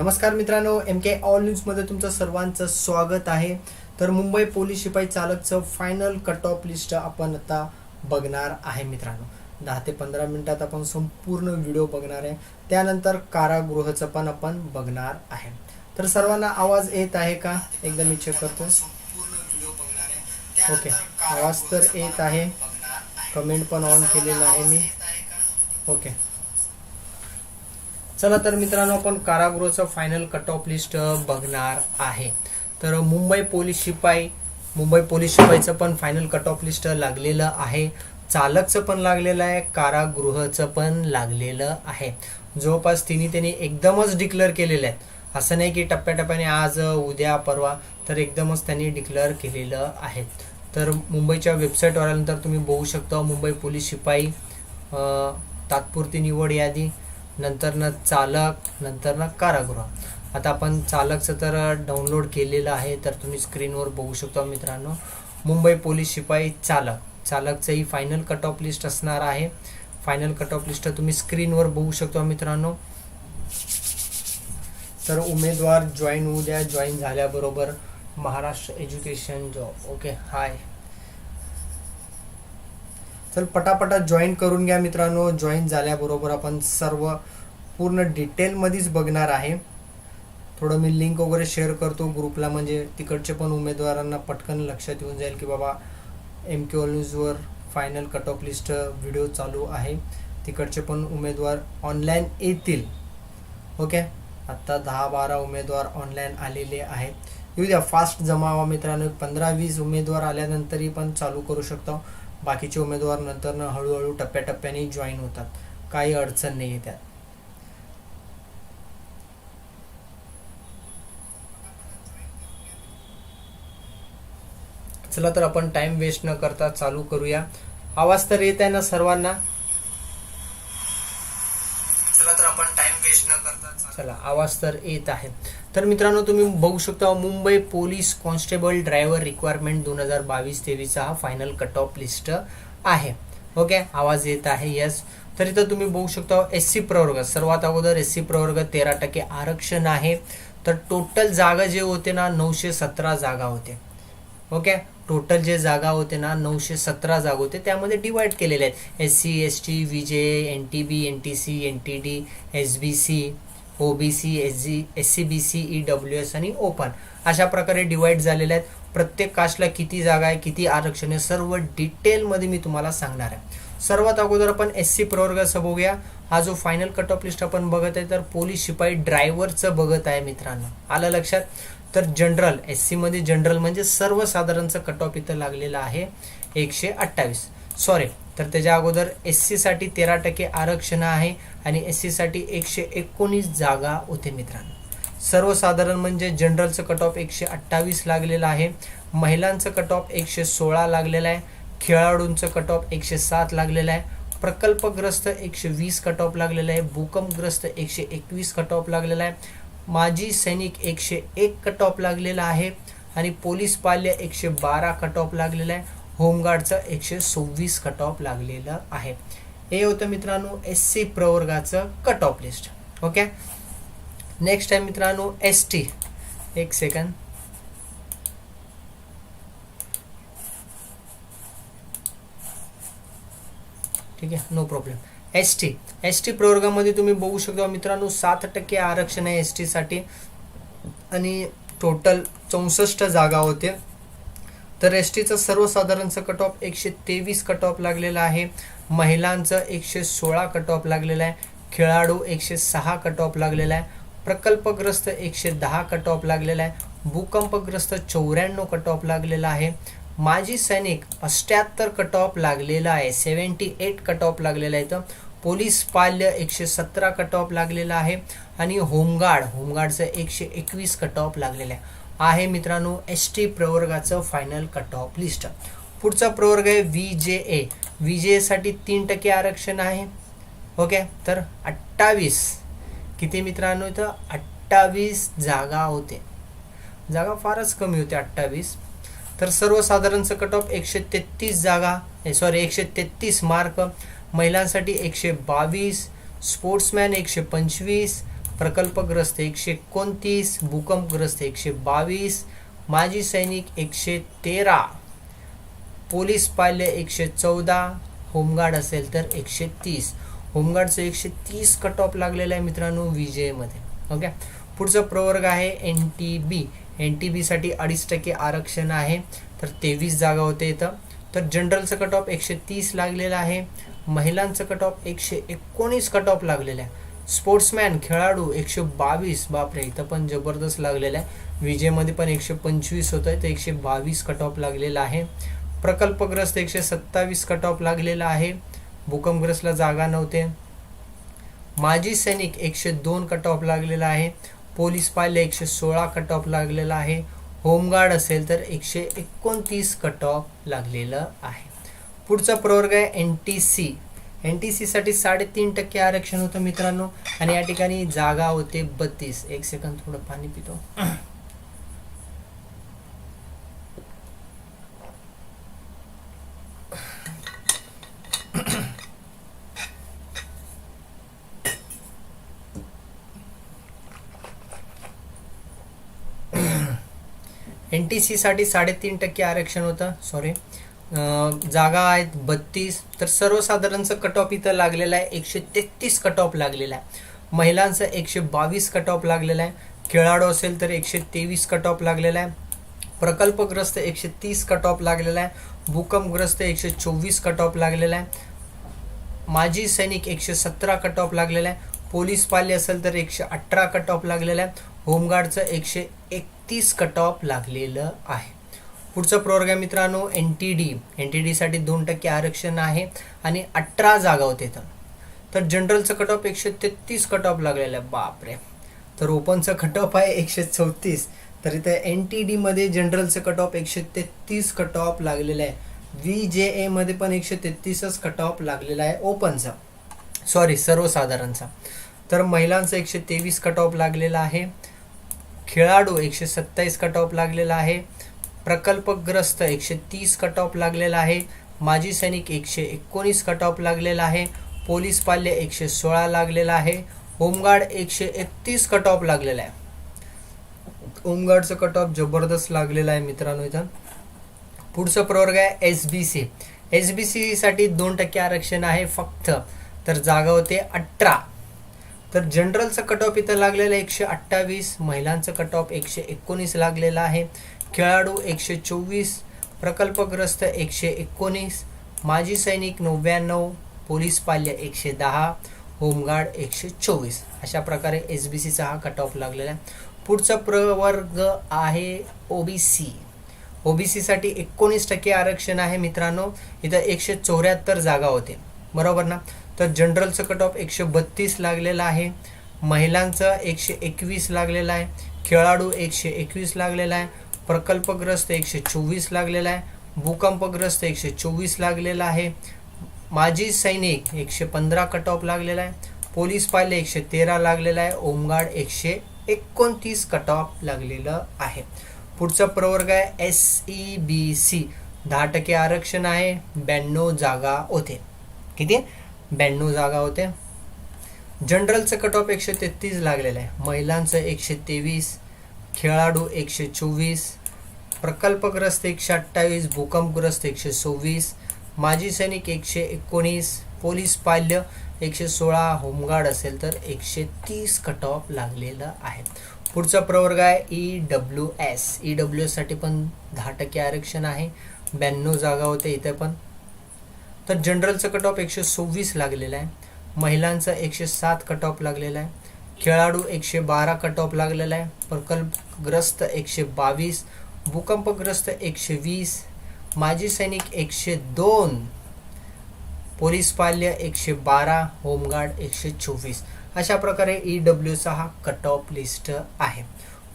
नमस्कार मित्रांनो एम के ऑल न्यूजमध्ये तुमचं सर्वांचं स्वागत आहे. तर मुंबई पोलीस शिपाई चालकचं फायनल कट ऑफ लिस्ट आपण आता बघणार आहे मित्रांनो. दहा ते पंधरा मिनिटात आपण संपूर्ण व्हिडिओ बघणार आहे. त्यानंतर कारागृहाचं पण आपण बघणार आहे. तर सर्वांना आवाज येत आहे का? एकदा मी चेक करतो. ओके आवाज तर येत आहे. कमेंट पण ऑन केलेला आहे मी. ओके चला तर मित्रांनो आपण कारागृहाचं फायनल कट ऑफ लिस्ट बघणार आहे. तर मुंबई पोलीस शिपाई मुंबई पोलीस शिपाईचं पण फायनल कट ऑफ लिस्ट लागलेलं आहे. चालकचं पण लागलेलं आहे कारागृहाचं पण लागलेलं आहे. जवळपास तिन्ही त्यांनी एकदमच डिक्लेअर केलेलं आहे असं नाही की टप्प्याटप्प्याने आज उद्या परवा तर एकदमच त्यांनी डिक्लेअर केलेलं आहे. तर मुंबईच्या वेबसाईटवर आल्यानंतर तुम्ही बघू शकता मुंबई पोलीस शिपाई तात्पुरती निवड यादी. नंतरनं चालक नंतर कारागृह. आता आपण चालकचं तर डाउनलोड केलेलं आहे तर तुम्ही स्क्रीनवर बघू शकता मित्रांनो. मुंबई पोलीस शिपाई चालक. चालकचंही फायनल कट ऑफ लिस्ट असणार आहे. फायनल कट ऑफ लिस्ट तुम्ही स्क्रीनवर बघू शकता मित्रांनो. तर उमेदवार जॉईन होऊ द्या. जॉईन झाल्याबरोबर Maharashtra education job okay hi चल पटापटा जॉईन करून घ्या मित्रांनो. जॉईन झाल्याबरोबर आपण सर्व पूर्ण डिटेलमध्येच बघणार आहे. थोडं मी लिंक वगैरे शेअर करतो ग्रुपला म्हणजे तिकडचे पण उमेदवारांना पटकन लक्षात येऊन जाईल की बाबा एम क्यू न्यूजवर final cut off list video चालू आहे. तिकडचे पण उमेदवार ऑनलाईन येतील. ओके आत्ता दहा बारा उमेदवार ऑनलाईन आलेले आहेत. येऊ द्या फास्ट जमा मित्रांनो. पंधरा वीस उमेदवार आल्यानंतरही पण चालू करू शकतो. बाकीचे उमेदवार नंतर हळूहळू टप्प्याटप्प्याने जॉईन होतात. काही अडचण नाही आहे त्यात. चला तर आपण टाइम वेस्ट न करता चालू करूया. आवाज तर येत आहे ना सर्वांना? चला आवाज तर येत आहे. तर मित्रांनो तुम्ही बघू शकता Mumbai police constable driver requirement दोन हजार बावीस तेवीसचा हा फायनल कट ऑफ लिस्ट आहे. ओके? आवाज येत आहे यस तर इथं तुम्ही बघू शकता एस सी प्रवर्ग. सर्वात अगोदर एस सी प्रवर्ग तेरा टक्के आरक्षण आहे. तर टोटल जागा जे होते ना नऊशे सतरा जागा होते. ओके? टोटल जे जागा होते ना नऊशे सतरा जागा होते. त्यामध्ये डिवाइड केलेले आहेत. S C S T V J N T B N T C N T D S B C. O B C S G S C B C E W S आणि open अशा प्रकारे divide झालेले आहेत. प्रत्येक कास्टला किती जागा आहे किती आरक्षण आहे सर्व डिटेलमध्ये मी तुम्हाला सांगणार आहे. सर्वात अगोदर आपण एस सी प्रवर्गाचं बघूया. हा जो फायनल कट ऑफ लिस्ट आपण बघत आहे तर पोलीस शिपाई ड्रायव्हरचं बघत आहे मित्रांनो. आलं लक्षात? तर जनरल एस सीमध्ये जनरल म्हणजे सर्वसाधारणचं कट ऑफ इथं लागलेलं आहे एकशे अठ्ठावीस. सॉरी तर त्याच्या अगोदर एस सीसाठी तेरा टक्के आरक्षण आहे आणि एस सीसाठी एकशे एकोणीस जागा होते मित्रांनो. सर्वसाधारण म्हणजे जनरलचं कट ऑफ एकशे अठ्ठावीस लागलेलं आहे महिलांचं कट ऑफ एकशे सोळा लागलेलं आहे खेळाडूंचं कट ऑफ एकशे सात लागलेलं आहे प्रकल्पग्रस्त एकशे वीस कट ऑफ लागलेलं आहे भूकंपग्रस्त एकशे एकवीस कट ऑफ लागलेला आहे माजी सैनिक एकशे एक कट ऑफ लागलेला आहे आणि पोलीस पाल्य एकशे बारा कट ऑफ लागलेला आहे. होमगार्डचं एकशे सव्वीस कट ऑफ लागलेलं आहे. हे होतं मित्रांनो S C प्रवर्गाचं cut off list okay next आहे मित्रांनो एस टी एक सेकंड ठीक आहे? No problem S T S T प्रवर्गामध्ये तुम्ही बघू शकता मित्रांनो सात टक्के आरक्षण आहे एस टीसाठी आणि टोटल चौसष्ट जागा होते. तर एस टीचं सर्वसाधारणचं कट ऑफ एकशे तेवीस कट ऑफ लागलेलं आहे महिलांचं एकशे सोळा कट ऑफ लागलेलं आहे खेळाडू एकशे सहा कट ऑफ लागलेला आहे प्रकल्पग्रस्त एकशे दहा कट ऑफ लागलेला आहे भूकंपग्रस्त चौऱ्याण्णव कट ऑफ लागलेला आहे माजी सैनिक अष्ट्याहत्तर कट ऑफ लागलेला आहे सेवन्टी एट कट ऑफ लागलेला आहे तर पोलीस पाल्य एकशे सतरा कट ऑफ लागलेला आहे आणि होमगार्ड होमगार्डचं एकशे एकवीस कट ऑफ लागलेलं आहे आहे मित्रांनो एस टी प्रवर्गाचं फायनल कट ऑफ लिस्ट पुढचा प्रवर्ग आहे V J A V J एसाठी तीन टक्के आरक्षण आहे. ओके? तर अठ्ठावीस. किती मित्रांनो इथं? अठ्ठावीस जागा होते. जागा फारच कमी होते अठ्ठावीस. तर सर्वसाधारणचं कट ऑफ एकशे तेहतीस जागा सॉरी एकशे तेहतीस मार्क महिलांसाठी एकशे बावीस स्पोर्ट्समॅन एकशे पंचवीस प्रकल्पग्रस्त एकशे एकोणतीस भूकंपग्रस्त एकशे बावीस माजी सैनिक एकशे तेरा पोलीस पाल्य एकशे चौदा होमगार्ड असेल तर एकशे तीस. होमगार्डचं एकशे तीस कट ऑफ लागलेलं आहे मित्रांनो विजयमध्ये. ओके पुढचा प्रवर्ग आहे N T B N T बीसाठी अडीच टक्के आरक्षण आहे. तर तेवीस जागा होते इथं. तर जनरलचं कट ऑफ एकशे तीस लागलेलं आहे. महिलांचं कट ऑफ एकशे एकोणीस कट ऑफ लागलेलं आहे. स्पोर्ट्समॅन खेळाडू एकशे बावीस बापरे इथं पण जबरदस्त लागलेलं आहे. विजेमध्ये पण एकशे पंचवीस होतं आहे तर एकशे बावीस कट ऑफ लागलेला आहे. प्रकल्पग्रस्त एकशे सत्तावीस कट ऑफ लागलेला आहे. भूकंपग्रस्तला जागा नव्हते. माजी सैनिक एकशे दोन कट ऑफ लागलेला आहे. पोलीस पाहिले एकशे सोळा कट ऑफ लागलेला आहे. होमगार्ड असेल तर एकशे एकोणतीस कट ऑफ लागलेलं आहे. पुढचा प्रवर्ग आहे N T C. N T सीसाठी साडेतीन टक्के आरक्षण होतं मित्रांनो. आणि या ठिकाणी जागा होते बत्तीस. एक सेकंद थोडं पाणी पितो. एन टी सीसाठी साडेतीन टक्के आरक्षण होतं. सॉरी जागा आहेत बत्तीस तर सर्वसाधारणचं कट ऑफ इथं लागलेलं आहे एकशे तेहतीस कट ऑफ लागलेला आहे. महिलांचं एकशे बावीस कट ऑफ लागलेला आहे. खेळाडू असेल तर एकशे तेवीस कट ऑफ लागलेला आहे. प्रकल्पग्रस्त एकशे तीस कट ऑफ लागलेला आहे. भूकंपग्रस्त एकशे चोवीस कट ऑफ लागलेला आहे. माजी सैनिक एकशे सतरा कट ऑफ लागलेला आहे. पोलीस पाले असेल तर एकशे अठरा कट ऑफ लागलेला आहे. होमगार्डचं एकशे एकतीस कट ऑफ लागलेलं आहे. पुढचं प्रोग्राम मित्रांनो N T D N T डीसाठी दोन टक्के आरक्षण आहे आणि अठरा जागा होते इथं. तर जनरलचं कट ऑफ एकशे तेहतीस कट ऑफ लागलेलं आहे. बापरे. तर ओपनचं कट ऑफ आहे एकशे चौतीस. तर इथं एन टी डीमध्ये जनरलचं कट ऑफ एकशे तेहतीस कट ऑफ लागलेलं आहे. व्ही जे एमध्ये पण एकशे तेहतीसच कट ऑफ लागलेला आहे ओपनचा. सॉरी सर्वसाधारणचा. तर महिलांचं एकशे तेवीस कट ऑफ लागलेला आहे. खेळाडू एकशे सत्तावीस कट ऑफ लागलेला आहे. प्रकल्पग्रस्त एकशे तीस कट ऑफ लागलेला आहे. माजी सैनिक एकशे एकोणीस कट ऑफ लागलेला आहे. पोलीस पाल्य एकशे सोळा लागलेला आहे. होमगार्ड एकशे एकतीस कट ऑफ लागलेला आहे. होमगार्डचं कट ऑफ जबरदस्त लागलेलं आहे मित्रांनो इथं. पुढचं प्रवर्ग आहे S B C S B सीसाठी दोन टक्के आरक्षण आहे फक्त. तर जागा होते अठरा. तर जनरलचं कट ऑफ इथं लागलेलं आहे एकशे अठ्ठावीस. महिलांचं कट ऑफ एकशे एकोणीस लागलेलं आहे. खेळाडू एकशे चोवीस प्रकल्पग्रस्त एकशे एकोणीस माजी सैनिक नव्याण्णव पोलीस पाल्य एकशे दहा होमगार्ड एकशे चोवीस अशा प्रकारे एस बी सीचा हा कट ऑफ लागलेला आहे. पुढचा प्रवर्ग आहे ओ बी सी. ओ बी सीसाठी एकोणीस टक्के आरक्षण आहे मित्रांनो. इथं एकशे चौऱ्याहत्तर जागा होते. बरोबर ना? तर जनरलचं कट ऑफ एकशे बत्तीस लागलेलं आहे. महिलांचं एकशे एकवीस लागलेलं आहे. खेळाडू एकशे एकवीस लागलेला आहे. प्रकल्पग्रस्त एकशे चोवीस लागलेला आहे. भूकंपग्रस्त एकशे चोवीस लागलेला आहे. माजी सैनिक एकशे पंधरा कट ऑफ लागलेला आहे. पोलीस पाल्य एकशे तेरा लागलेला आहे. ओमगाड एकशे एकोणतीस कट ऑफ लागलेलं आहे. पुढचा प्रवर्ग आहे एस ई बी सी दहा टक्के आरक्षण आहे. ब्याण्णव जागा होते. किती? ब्याण्णव जागा होते. जनरलचं कट ऑफ एकशे तेहतीस लागलेलं आहे. महिलांचं एकशे तेवीस. खेळाडू एकशे चोवीस. प्रकल्पग्रस्त एकशे अठ्ठावीस भूकंपग्रस्त एकशे सव्वीस माजी सैनिक एकशे एकोणीस पोलीस पाल्य एकशे सोळा होमगार्ड असेल तर एकशे तीस कट ऑफ लागलेलं आहे. पुढचा प्रवर्ग आहे E W S E W एससाठी पण दहा टक्के आरक्षण आहे. ब्याण्णव जागा होते इथे पण. तर जनरलचं कट ऑफ एकशे सव्वीस लागलेलं आहे. महिलांचं एकशे सात कट ऑफ लागलेला आहे. खेळाडू एकशे बारा कट ऑफ लागलेला आहे. प्रकल्पग्रस्त एकशे बावीस भूकंपग्रस्त एकशे वीस माजी सैनिक एकशे दोन पोलीस पाल्य एकशे बारा होमगार्ड एकशे चोवीस अशा प्रकारे ई डब्ल्यूचा हा कट ऑफ लिस्ट आहे.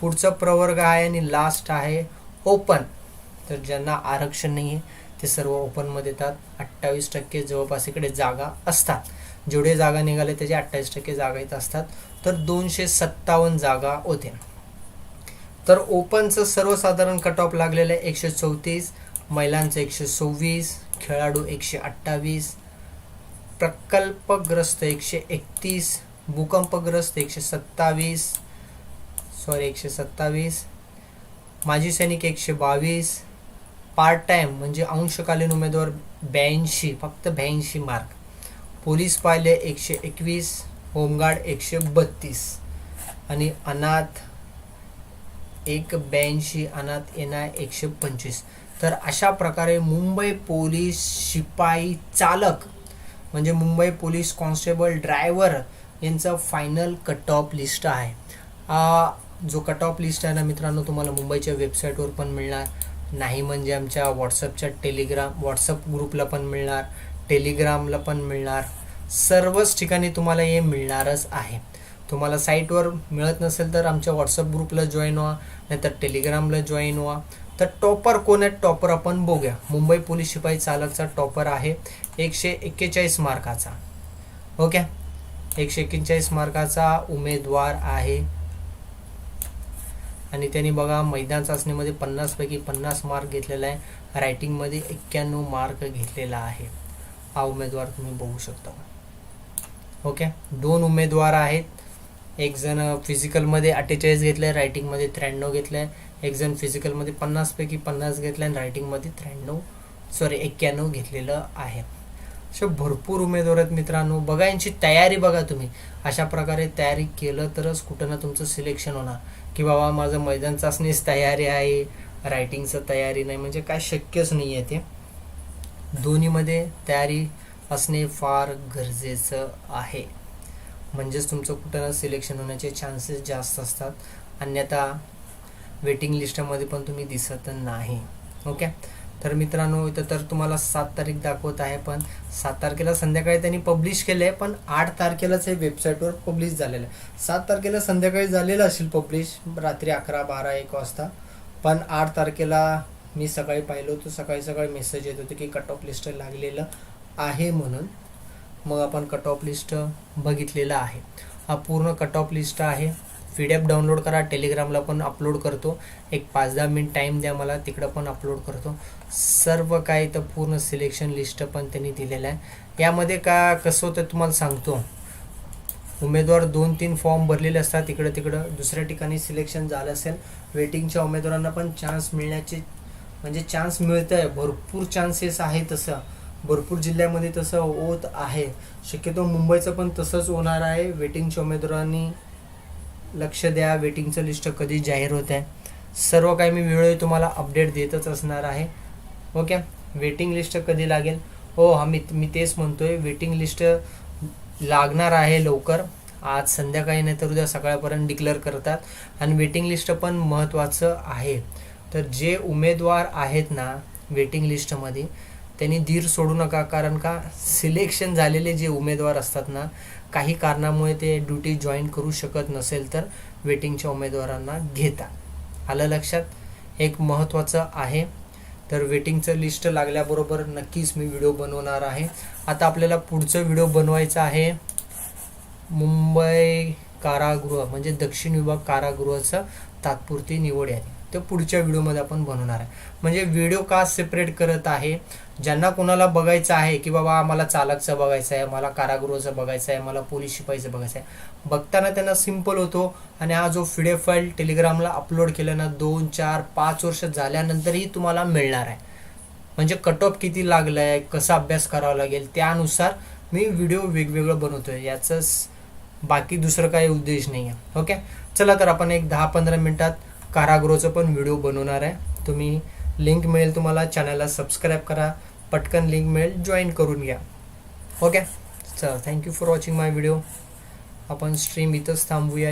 पुढचा प्रवर्ग आहे आणि लास्ट आहे ओपन तर ज्यांना आरक्षण नाही आहे ते सर्व ओपनमध्ये येतात. अठ्ठावीस टक्के जवळपास इकडे जागा असतात. जेवढे जागा निघाले त्याचे अठ्ठावीस टक्के जागा येत असतात. तर दोनशे सत्तावन्न जागा होते तर ओपनचं सर्वसाधारण कट ऑफ लागलेलं आहे एकशे चौतीस महिलांचं एकशे सव्वीस खेळाडू एकशे अठ्ठावीस प्रकल्पग्रस्त एकशे एकतीस भूकंपग्रस्त एकशे सत्तावीस सॉरी एकशे सत्तावीस माजी सैनिक एकशे बावीस पार्ट टाईम म्हणजे अंशकालीन उमेदवार ब्याऐंशी फक्त ब्याऐंशी मार्क पोलीस पाहिले एकशे एकवीस होमगार्ड एकशे बत्तीस आणि अनाथ एक ब्याऐंशी अनाथ एना एकशे पंचवीस. तर अशा प्रकारे मुंबई पोलीस शिपाई चालक म्हणजे मुंबई पोलीस कॉन्स्टेबल ड्रायव्हर यांचं फायनल कट ऑफ लिस्ट आहे जो कट ऑफ लिस्ट आहे ना मित्रांनो तुम्हाला मुंबईच्या वेबसाईटवर पण मिळणार. नाही म्हणजे आमच्या व्हॉट्सअपच्या टेलिग्राम व्हॉट्सअप ग्रुपला पण मिळणार. टेलिग्रामला पण मिळणार. सर्वच ठिकाणी तुम्हाला हे मिळणारच आहे. तुम्हाला साईटवर मिळत नसेल तर आमच्या व्हॉट्सअप ग्रुपला जॉईन व्हा नाहीतर टेलिग्रामला जॉईन व्हा. तर टॉपर कोण आहे टॉपर आपण बघूया. मुंबई पोलीस शिपाई चालकचा टॉपर आहे एकशे एक्केचाळीस मार्काचा. ओके? एकशे एक्केचाळीस मार्काचा उमेदवार आहे. आणि त्यांनी बघा मैदान चाचणीमध्ये पन्नासपैकी पन्नास मार्क घेतलेला आहे. रायटिंगमध्ये एक्क्याण्णव मार्क घेतलेला आहे. हा उमेदवार तुम्ही बघू शकता. ओके? दोन उमेदवार आहेत. एक जण फिजिकलमध्ये अठ्ठेचाळीस घेतलं आहे रायटिंगमध्ये त्र्याण्णव घेतलं आहे एक जण फिजिकलमध्ये पन्नासपैकी पन्नास घेतलं आहे आणि रायटिंगमध्ये त्र्याण्णव सॉरी एक्क्याण्णव घेतलेलं आहे. असे भरपूर उमेदवार आहेत मित्रांनो. बघा यांची तयारी बघा तुम्ही. अशा प्रकारे तयारी केलं तरच कुठं ना तुमचं सिलेक्शन होणार. की बाबा माझं मैदान चाचणीच तयारी आहे रायटिंगचं तयारी नाही म्हणजे काय शक्यच नाही आहे ते. दोन्हीमध्ये तयारी असणे फार गरजेचं आहे. म्हणजेच तुमचं कुठं सिलेक्शन होण्याचे चान्सेस जास्त असतात. अन्यथा वेटिंग लिस्टमध्ये पण तुम्ही दिसत नाही. ओके तर मित्रांनो इथं तर तुम्हाला सात तारीख दाखवत आहे पण सात तारखेला संध्याकाळी त्यांनी पब्लिश केलं आहे पण आठ तारखेलाच हे वेबसाईटवर पब्लिश झालेलं आहे. सात तारखेला संध्याकाळी झालेलं असेल पब्लिश रात्री अकरा बारा एक वाजता. पण आठ तारखेला मी सकाळी पाहिलं होतं सकाळी सकाळी मेसेज येत होते की कट ऑफ लिस्ट लागलेलं आहे म्हणून. मग आपण कट ऑफ लिस्ट बघितलेला आहे. हा पूर्ण कट ऑफ लिस्ट आहे. पी डी एफ डाउनलोड करा टेलिग्रामला पण अपलोड करतो. एक पाच दहा मिनिट टाईम द्या मला. तिकडं पण अपलोड करतो. सर्व काय तर पूर्ण सिलेक्शन लिस्ट पण त्यांनी दिलेलं आहे. यामध्ये का कसं होतं तुम्हाला सांगतो. उमेदवार दोन तीन फॉर्म भरलेले असतात इकडं तिकडं. दुसऱ्या ठिकाणी सिलेक्शन झालं असेल वेटिंगच्या उमेदवारांना पण चान्स मिळण्याचे म्हणजे चान्स मिळतं आहे भरपूर चान्सेस आहे तसं. भरपूर जिल्ह्यामध्ये तसं होत आहे. शक्यतो मुंबईचं पण तसंच होणार आहे. वेटिंगच्या उमेदवारांनी लक्ष द्या. वेटिंगचं लिस्ट कधी जाहीर होत आहे. सर्व काही मी वेळोवेळी तुम्हाला अपडेट देतच असणार आहे. ओके वेटिंग लिस्ट कधी लागेल? हो हा मी मी तेच म्हणतोय. वेटिंग लिस्ट लागणार आहे लवकर. आज संध्याकाळी नाही तर उद्या सकाळपर्यंत डिक्लेअर करतात. आणि वेटिंग लिस्ट पण महत्त्वाचं आहे. तर जे उमेदवार आहेत ना वेटिंग लिस्टमध्ये त्यांनी धीर सोडू नका कारण का? सिलेक्शन झालेले जे उमेदवार असतात ना काही कारणामुळे ते ड्युटी जॉईन करू शकत नसेल तर वेटिंगच्या उमेदवारांना घेता. आलं लक्षात? एक महत्त्वाचं आहे. तर वेटिंगचं लिस्ट लागल्याबरोबर नक्कीच मी व्हिडिओ बनवणार आहे. आता आपल्याला पुढचं व्हिडिओ बनवायचं आहे. मुंबई कारागृह म्हणजे दक्षिण विभाग कारागृहाचं तात्पुरती निवड आहे ते पुढच्या व्हिडिओमध्ये आपण बनवणार आहे. म्हणजे व्हिडिओ का सेपरेट करत आहे? ज्यांना कोणाला बघायचं आहे की बाबा आम्हाला चालकचं बघायचं आहे मला कारागृहाचं बघायचं आहे मला पोलीस शिपाईचं बघायचं आहे. बघताना त्यांना सिंपल होतो आणि हा जो पी फाईल टेलिग्रामला अपलोड केलं ना दोन चार पाच वर्ष झाल्यानंतरही तुम्हाला मिळणार आहे. म्हणजे कट ऑफ किती लागलं आहे कसा अभ्यास करावा लागेल त्यानुसार मी व्हिडिओ वेगवेगळं बनवतोय. याचंच बाकी दुसरं काही उद्देश नाही आहे ओके चला तर आपण एक दहा पंधरा मिनटात कारागृहाचं पण व्हिडिओ बनवणार आहे. तुम्ही लिंक मिळेल तुम्हाला. चॅनलला सबस्क्राईब करा. पटकन लिंक मिळेल. जॉईन करून घ्या. ओके चल thank you for watching my video आपण स्ट्रीम इथंच थांबूया.